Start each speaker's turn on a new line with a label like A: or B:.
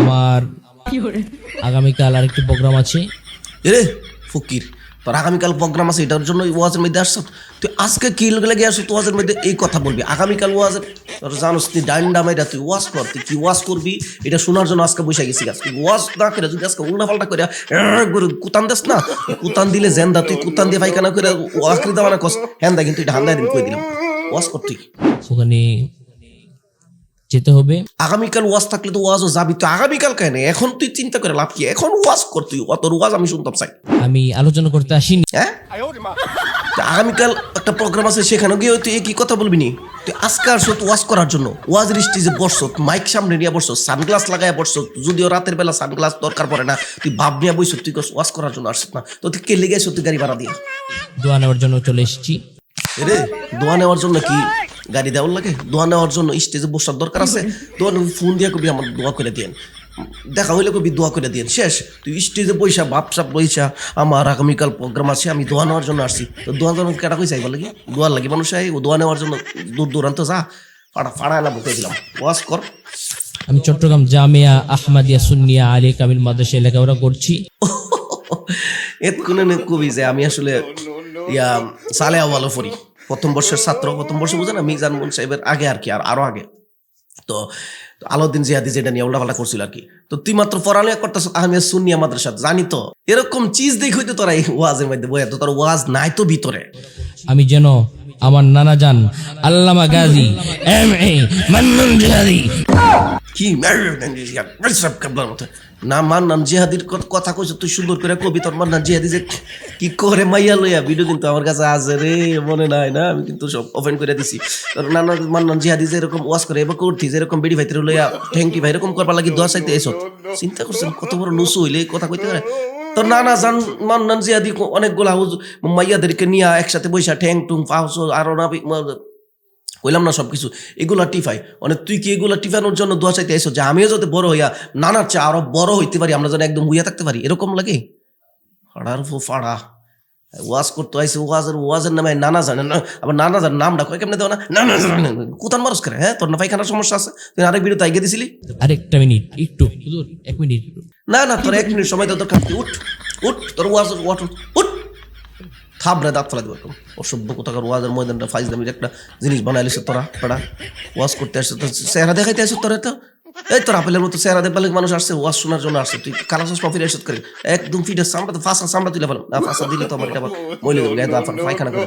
A: আমার আগামীকাল আরেকটি প্রোগ্রাম আছে।
B: এরে ফকির তোর আগামীকাল প্রোগ্রাম আছে এটার জন্য ওয়াজের মধ্যে আসছ? তুই আজকে কি লেগে আসো তুই ওয়াজের মধ্যে এই কথা বলবি? আগামীকাল ওয়াজের তোর জানোস তুই ডান্ডা মাইরা তুই ওয়াজ কর তুই কি ওয়াজ করবি? এটা শোনার জন্য আজকে বসে গেছি আজকে ওয়াজ না করে যদি আজকে উল্টা পাল্টা করে কুতান দেস না কুতান দিলে জেন্দা তুই কুতান দিয়ে পায়খানা করে ওয়াকরি দেওয়া না কস। হ্যাঁ দা কিন্তু এটা হান্দায় দিন কই দিলাম। ওয়াজ কর তুই।
A: ওখানে যেতে হবে।
B: আগামীকাল ওয়াজ থাকলে তো ওয়াজও যাবি। তো আগামীকাল কেন? এখন তুই চিন্তা করে লাভ কি? এখন ওয়াজ কর তুই। অত ওয়াজ আমি শুনতাম চাই
A: আমি আলোচনা করতে আসিনি।
B: হ্যাঁ? আগামীকাল একটা প্রোগ্রাম আছে সেখানে গিয়ে তুই কি কথা বলবি নি? তুই আজকে আসছো তো ওয়াজ করার জন্য। ওয়াজ স্টেজে বসছো মাইক সামনে নিয়ে বসছো সানগ্লাস লাগায় বসছো যদিও রাতের বেলা সানগ্লাস দরকার পড়ে না তুই ভাব নিয়ে বসছো তুই ওয়াজ করার জন্য আসছিস না। তো তুই কে লেগে আসছো তুই গাড়ি ভাড়া দিয়ে?
A: দোয়া নেওয়ার জন্য চলে এসেছি।
B: রে দোয়া নেওয়ার জন্য কি? গাড়ি দেওয়ার লাগে দোয়া নেওয়ার জন্য স্টেজে বসার দরকার আছে। দোয়া ফোন দিয়ে কবি আমার দোয়া করে দিয়েন। দেখা হইলে কবি দোয়া করে দিয়েন শেষ। তুই স্টেজে বৈশা বাপসাপ বৈশা আমার আগামীকাল প্রোগ্রাম আছে আমি দোয়া নেওয়ার জন্য আসছি। তো দোয়া নেওয়ার কেটা কইছে আইবার লাগে? দোয়া লাগে মানুষ আই ও দোয়া নেওয়ার জন্য দূর দূরান্ত যা ফাড়া ফাড়া এলা বুকে দিলাম। ওয়াজ কর।
A: আমি চট্টগ্রাম জামিয়া আহমাদিয়া সুন্নিয়া আলী কামিল মাদ্রাসা লেখাপড়া করছি।
B: এতক্ষণে কবি যে আমি আসলে ইয়া সালে আওয়ালো পড়ি প্রথম বর্ষের ছাত্র, প্রথম বর্ষ বুঝে না মিজান মুন সাহেবের আগে আর কি, আর আরও আগে। তো আলাউদ্দিন জিয়াদি যেটা নিয়ে উল্টাপাল্টা করছিল আর কি। তো তুই মাত্র পড়ালেখা করতেছ, আহমেদ সুন্নিয়া মাদ্রাসা জানি তো। এরকম চিজ দেখ হইতে তোরা এই ওয়াজের মধ্যে বই তো, তোর ওয়াজ নাই তো ভিতরে।
A: আমি যেন আমার নানা জান আল্লামা গাজী, এম এ মান্নুন জিহাদি
B: কি না মান্নান জিহাদির কথা কইছ, তুই সুন্দর করে কবি তোর মান্নান জিহাদি যে কি করে মাইয়া লইয়া ভিডিও কিন্তু আমার কাছে আছে রে, মনে নাই না, আমি কিন্তু সব ওপেন করে দিছি। নানা মান্নান জিহাদি যে এরকম ওয়াজ করে এবার করতি যেরকম বেড়ি ভাইতে লইয়া ঠেঙ্কি ভাই, এরকম করবার লাগি দোয়া চাইতে এসত চিন্তা করছেন কত বড় লুসু হইলে কথা কইতে পারে? তোর নানা জান মান্নান জিহাদি অনেকগুলা হুজ মাইয়াদেরকে নিয়া একসাথে বৈশা ঠ্যাং টুং পাউস আরও না কইলাম না সবকিছু। এগুলা টিফাই। মানে তুই কি এগুলা টিফানোর জন্য দোয়া চাইতে এসো যে আমিও যাতে বড় হইয়া নানার চেয়ে আরও বড় হইতে পারি আমরা যেন একদম হইয়া থাকতে পারি? এরকম লাগে? ফাড়ার ফু ফাড়া। ওয়াজ করতে আইসে ওয়াজের ওয়াজের নামে নানা জানে না আবার নানা জানে নামটা কয় কেমনে দেওয়া না? নানা জানে কোথান মানুষ করে হ্যাঁ? তোর না পায়খানার সমস্যা আছে? তুই আরেক ভিডিও তাইগে দিছিলি?
A: আরেকটা মিনিট একটু এক মিনিট
B: না না তোর এক মিনিট সময় তো দরকার। তুই উঠ উঠ তোর ওয়াজ ওয়াট উঠ। থাবড়ে দাঁত ফেলা দিব অসভ্য কোথাকার ওয়াজের ময়দানটা ফাইজ দামির একটা জিনিস বানাইলিস তোরা পেড়া ওয়াজ করতে আসছে তো চেহারা দেখাইতে আসছে তোরা তো। এই তোরা আপেলের মতো চেহারা দেখ মানুষ আসছে, ওয়াজ শোনার জন্য আসছে। তুই কালা চশমা ফিরে এসে করে। একদম ফিটে সামটা তো, ফাঁসা সামটা তুলে ফেলাম ফাঁসা দিলে তো আমার এটা আবার মহিলা দেবে পায়খানা করে